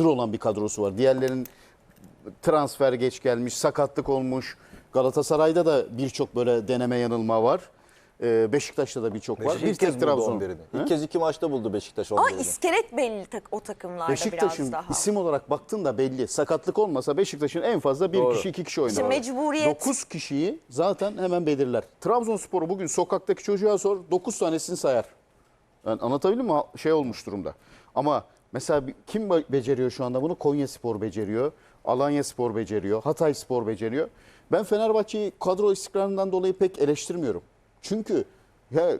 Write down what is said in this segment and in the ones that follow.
hazır olan bir kadrosu var. Diğerlerinin transfer geç gelmiş, sakatlık olmuş. Galatasaray'da da birçok böyle deneme yanılma var. Ee, Beşiktaş'ta da birçok var. Bir kez Trabzon. 11'ini. Hı? İlk kez iki maçta buldu Beşiktaş Ama 11'ini. iskelet belli tak- o takımlarda Beşiktaş'ın biraz daha. isim olarak baktın da belli. Sakatlık olmasa Beşiktaş'ın en fazla bir Doğru. kişi iki kişi oynar. İşte mecburiyet. 9 kişiyi zaten hemen belirler. Trabzonspor'u bugün sokaktaki çocuğa sor 9 tanesini sayar. Yani anlatabildim mi? Şey olmuş durumda. Ama mesela kim be- beceriyor şu anda bunu? Konya Spor beceriyor. Alanya Spor beceriyor. Hatay Spor beceriyor. Ben Fenerbahçe'yi kadro istikrarından dolayı pek eleştirmiyorum. Çünkü ya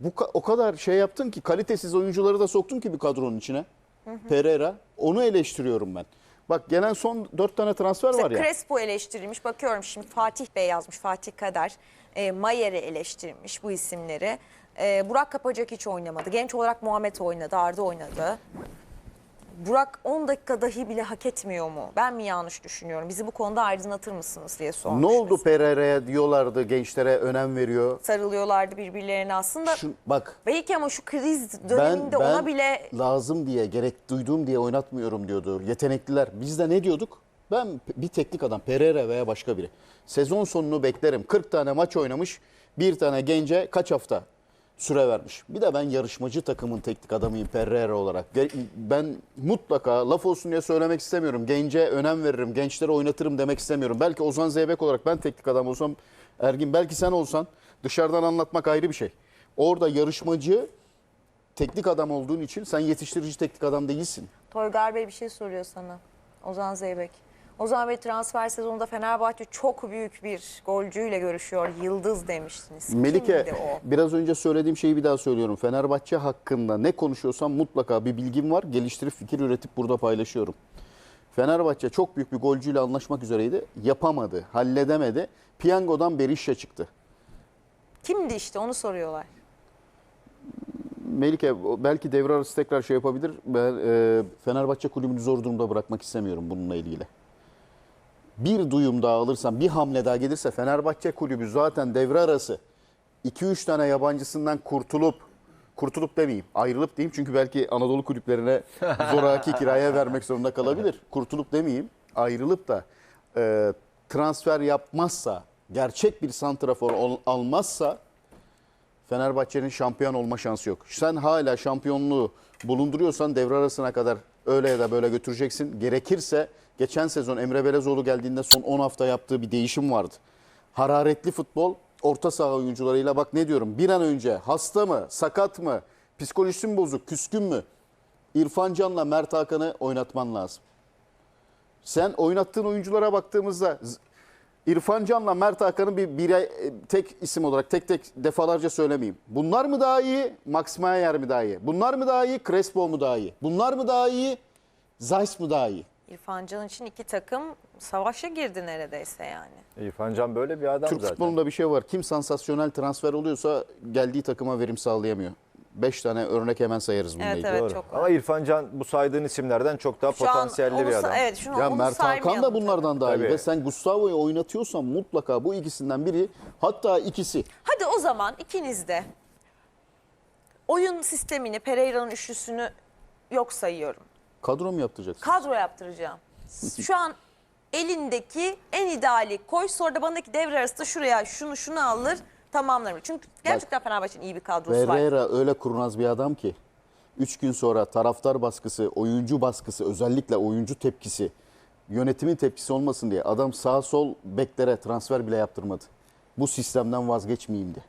bu o kadar şey yaptın ki kalitesiz oyuncuları da soktun ki bir kadronun içine. Pereira. Onu eleştiriyorum ben. Bak gelen son 4 tane transfer Mesela var ya. Crespo eleştirilmiş. Bakıyorum şimdi Fatih Bey yazmış. Fatih Kader. E, Mayer'i eleştirmiş bu isimleri. E, Burak Kapacak hiç oynamadı. Genç olarak Muhammed oynadı. Arda oynadı. Burak 10 dakika dahi bile hak etmiyor mu? Ben mi yanlış düşünüyorum? Bizi bu konuda aydınlatır mısınız diye sormuş. Ne oldu mesela. Pereira'ya diyorlardı gençlere önem veriyor. Sarılıyorlardı birbirlerine aslında. Şu, bak Belki ama şu kriz ben, döneminde ben ona bile lazım diye gerek duyduğum diye oynatmıyorum diyordu. Yetenekliler. Biz de ne diyorduk? Ben bir teknik adam Pereira veya başka biri. Sezon sonunu beklerim. 40 tane maç oynamış. Bir tane gence kaç hafta süre vermiş. Bir de ben yarışmacı takımın teknik adamıyım Pereira olarak. Ben mutlaka laf olsun diye söylemek istemiyorum. Gence önem veririm, gençlere oynatırım demek istemiyorum. Belki Ozan Zeybek olarak ben teknik adam olsam, Ergin belki sen olsan dışarıdan anlatmak ayrı bir şey. Orada yarışmacı teknik adam olduğun için sen yetiştirici teknik adam değilsin. Toygar Bey bir şey soruyor sana. Ozan Zeybek. Ozan Bey transfer sezonunda Fenerbahçe çok büyük bir golcüyle görüşüyor. Yıldız demiştiniz. Melike Kimdi o? biraz önce söylediğim şeyi bir daha söylüyorum. Fenerbahçe hakkında ne konuşuyorsam mutlaka bir bilgim var. Geliştirip fikir üretip burada paylaşıyorum. Fenerbahçe çok büyük bir golcüyle anlaşmak üzereydi. Yapamadı, halledemedi. Piyangodan Berisha çıktı. Kimdi işte onu soruyorlar. Melike o- belki devre arası tekrar şey yapabilir. Ben e, Fenerbahçe kulübünü zor durumda bırakmak istemiyorum bununla ilgili. Bir duyum daha alırsam, bir hamle daha gelirse Fenerbahçe kulübü zaten devre arası 2-3 tane yabancısından kurtulup kurtulup demeyeyim, ayrılıp diyeyim çünkü belki Anadolu kulüplerine zoraki kiraya vermek zorunda kalabilir. Kurtulup demeyeyim, ayrılıp da e, transfer yapmazsa, gerçek bir santrafor ol- almazsa Fenerbahçe'nin şampiyon olma şansı yok. Sen hala şampiyonluğu bulunduruyorsan devre arasına kadar öyle ya da böyle götüreceksin. Gerekirse geçen sezon Emre Belezoğlu geldiğinde son 10 hafta yaptığı bir değişim vardı. Hararetli futbol orta saha oyuncularıyla bak ne diyorum bir an önce hasta mı, sakat mı, psikolojisi mi bozuk, küskün mü? İrfan Can'la Mert Hakan'ı oynatman lazım. Sen oynattığın oyunculara baktığımızda İrfan Can'la Mert Hakan'ı bir birey, e, tek isim olarak tek tek defalarca söylemeyeyim. Bunlar mı daha iyi? Max Meyer mi daha iyi? Bunlar mı daha iyi? Crespo mu daha iyi? Bunlar mı daha iyi? Zeiss mı daha iyi? İrfan Can için iki takım savaşa girdi neredeyse yani. İrfan Can böyle bir adam Türk zaten. futbolunda bir şey var. Kim sansasyonel transfer oluyorsa geldiği takıma verim sağlayamıyor. Beş tane örnek hemen sayarız bununla Evet, ilgili. evet. Doğru. çok var. Ama İrfan Can bu saydığın isimlerden çok daha Şu an potansiyelli onu bir sa- adam. Evet şunu Ya onu Mert Hakan saymayalım da bunlardan daha iyi. Tabii. Ve sen Gustavo'yu oynatıyorsan mutlaka bu ikisinden biri hatta ikisi. Hadi o zaman ikiniz de oyun sistemini Pereira'nın üçlüsünü yok sayıyorum. Kadro mu yaptıracaksın? Kadro yaptıracağım. Şu an elindeki en ideali koy sonra da bana devre arasında şuraya şunu şunu alır tamamlarım. Çünkü gerçekten Fenerbahçe'nin iyi bir kadrosu var. Ferreira öyle kurnaz bir adam ki 3 gün sonra taraftar baskısı, oyuncu baskısı, özellikle oyuncu tepkisi, yönetimin tepkisi olmasın diye adam sağ sol beklere transfer bile yaptırmadı. Bu sistemden vazgeçmeyeyim diye.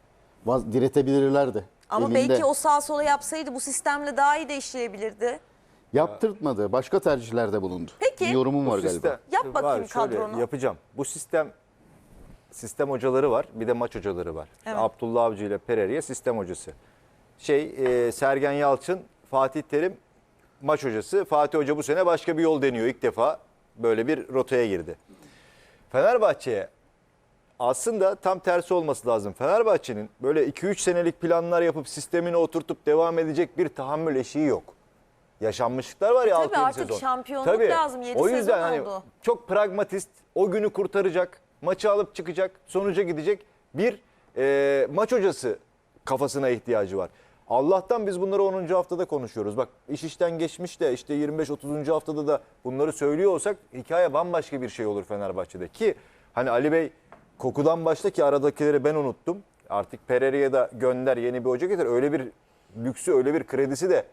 Vaz, diretebilirlerdi. Ama Elinde. belki o sağ sola yapsaydı bu sistemle daha iyi de işleyebilirdi. Yaptırtmadı. Başka tercihlerde bulundu. Peki. Bir yorumum Bu var galiba. sistem- Yap bakayım var, şöyle kadronu. Yapacağım. Bu sistem sistem hocaları var. Bir de maç hocaları var. Evet. Abdullah Avcı ile Pereira sistem hocası. Şey e, Sergen Yalçın, Fatih Terim maç hocası. Fatih Hoca bu sene başka bir yol deniyor. İlk defa böyle bir rotaya girdi. Fenerbahçe'ye aslında tam tersi olması lazım. Fenerbahçe'nin böyle 2-3 senelik planlar yapıp sistemini oturtup devam edecek bir tahammül eşiği yok. Yaşanmışlıklar var ya Tabii 6-7 artık sezon. şampiyonluk lazım. Yedi O yüzden sezon hani oldu. çok pragmatist, o günü kurtaracak, maçı alıp çıkacak, sonuca gidecek bir e, maç hocası kafasına ihtiyacı var. Allah'tan biz bunları 10. haftada konuşuyoruz. Bak iş işten geçmiş de işte 25-30. haftada da bunları söylüyor olsak hikaye bambaşka bir şey olur Fenerbahçe'de. Ki hani Ali Bey kokudan başta ki aradakileri ben unuttum. Artık Pereira'ya da gönder yeni bir hoca getir. Öyle bir lüksü öyle bir kredisi de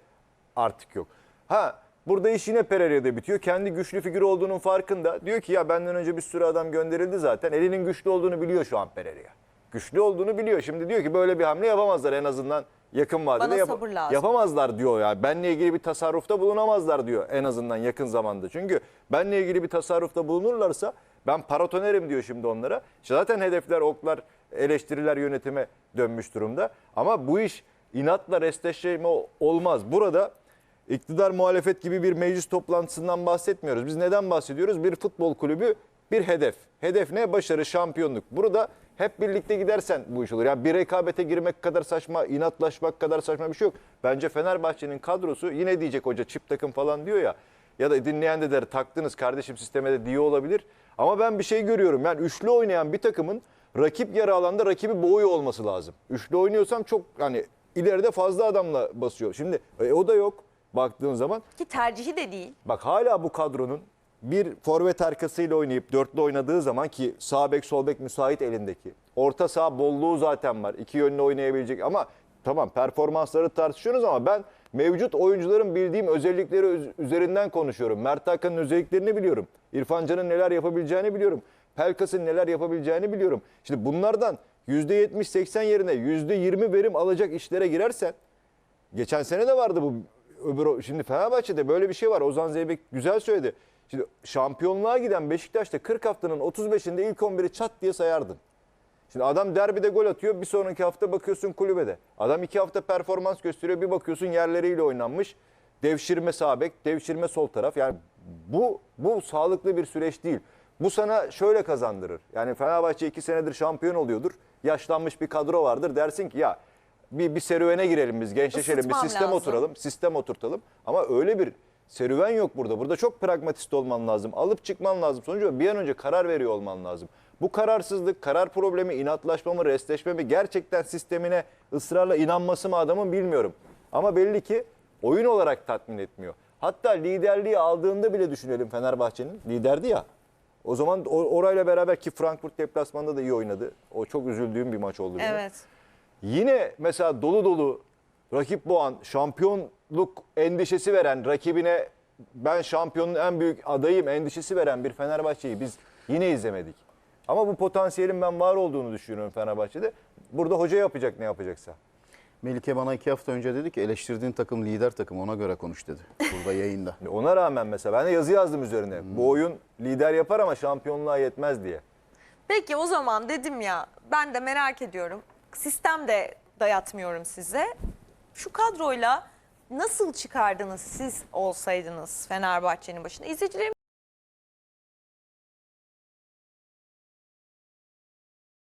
artık yok. Ha burada iş yine Pereira'da bitiyor. Kendi güçlü figür olduğunun farkında. Diyor ki ya benden önce bir sürü adam gönderildi zaten. Elinin güçlü olduğunu biliyor şu an Pereira. Güçlü olduğunu biliyor. Şimdi diyor ki böyle bir hamle yapamazlar en azından yakın vadede. Bana yap- sabır lazım. Yapamazlar diyor ya. Benle ilgili bir tasarrufta bulunamazlar diyor en azından yakın zamanda. Çünkü benle ilgili bir tasarrufta bulunurlarsa ben paratonerim diyor şimdi onlara. İşte zaten hedefler, oklar, eleştiriler yönetime dönmüş durumda. Ama bu iş inatla restleşme olmaz. Burada iktidar muhalefet gibi bir meclis toplantısından bahsetmiyoruz. Biz neden bahsediyoruz? Bir futbol kulübü bir hedef. Hedef ne? Başarı, şampiyonluk. Burada hep birlikte gidersen bu iş olur. Yani bir rekabete girmek kadar saçma, inatlaşmak kadar saçma bir şey yok. Bence Fenerbahçe'nin kadrosu yine diyecek hoca çift takım falan diyor ya. Ya da dinleyen de der taktınız kardeşim sisteme de diyor olabilir. Ama ben bir şey görüyorum. Yani üçlü oynayan bir takımın rakip yarı alanda rakibi boğuyor olması lazım. Üçlü oynuyorsam çok hani ileride fazla adamla basıyor. Şimdi e, o da yok baktığın zaman. Ki tercihi de değil. Bak hala bu kadronun bir forvet arkasıyla oynayıp dörtlü oynadığı zaman ki sağ bek sol bek müsait elindeki. Orta saha bolluğu zaten var. İki yönlü oynayabilecek ama tamam performansları tartışıyoruz ama ben mevcut oyuncuların bildiğim özellikleri üz- üzerinden konuşuyorum. Mert Hakan'ın özelliklerini biliyorum. İrfan Can'ın neler yapabileceğini biliyorum. Pelkas'ın neler yapabileceğini biliyorum. Şimdi bunlardan %70-80 yerine %20 verim alacak işlere girersen Geçen sene de vardı bu öbür şimdi Fenerbahçe'de böyle bir şey var. Ozan Zeybek güzel söyledi. Şimdi şampiyonluğa giden Beşiktaş'ta 40 haftanın 35'inde ilk 11'i çat diye sayardın. Şimdi adam derbide gol atıyor. Bir sonraki hafta bakıyorsun kulübede. Adam iki hafta performans gösteriyor. Bir bakıyorsun yerleriyle oynanmış. Devşirme sağ bek, devşirme sol taraf. Yani bu bu sağlıklı bir süreç değil. Bu sana şöyle kazandırır. Yani Fenerbahçe iki senedir şampiyon oluyordur. Yaşlanmış bir kadro vardır. Dersin ki ya bir, bir serüvene girelim biz gençleşelim. Isıtmam bir sistem lazım. oturalım. Sistem oturtalım. Ama öyle bir serüven yok burada. Burada çok pragmatist olman lazım. Alıp çıkman lazım. Sonucu bir an önce karar veriyor olman lazım. Bu kararsızlık, karar problemi, inatlaşma mı, restleşme mi, gerçekten sistemine ısrarla inanması mı adamın bilmiyorum. Ama belli ki oyun olarak tatmin etmiyor. Hatta liderliği aldığında bile düşünelim Fenerbahçe'nin. Liderdi ya. O zaman orayla beraber ki Frankfurt deplasmanda da iyi oynadı. O çok üzüldüğüm bir maç oldu. benim. Yine mesela dolu dolu rakip boğan, şampiyonluk endişesi veren, rakibine ben şampiyonun en büyük adayım endişesi veren bir Fenerbahçe'yi biz yine izlemedik. Ama bu potansiyelin ben var olduğunu düşünüyorum Fenerbahçe'de. Burada hoca yapacak ne yapacaksa. Melike bana iki hafta önce dedi ki eleştirdiğin takım lider takım ona göre konuş dedi. Burada yayında. Ona rağmen mesela ben de yazı yazdım üzerine. Bu oyun lider yapar ama şampiyonluğa yetmez diye. Peki o zaman dedim ya ben de merak ediyorum. Sistem de dayatmıyorum size. Şu kadroyla nasıl çıkardınız siz olsaydınız Fenerbahçe'nin başında? İzleyicilerim